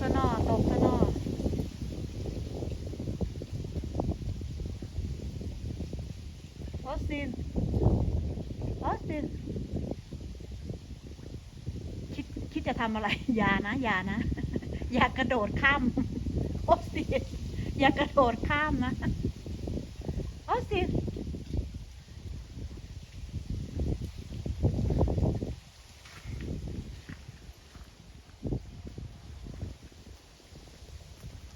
ซะนอตกซะนอออสิน ออสิน คิดคิดจะทำอะไร อย่านะ อย่านะ อย่ากระโดดข้าม ออสิน อย่ากระโดดข้ามนะ ออสิน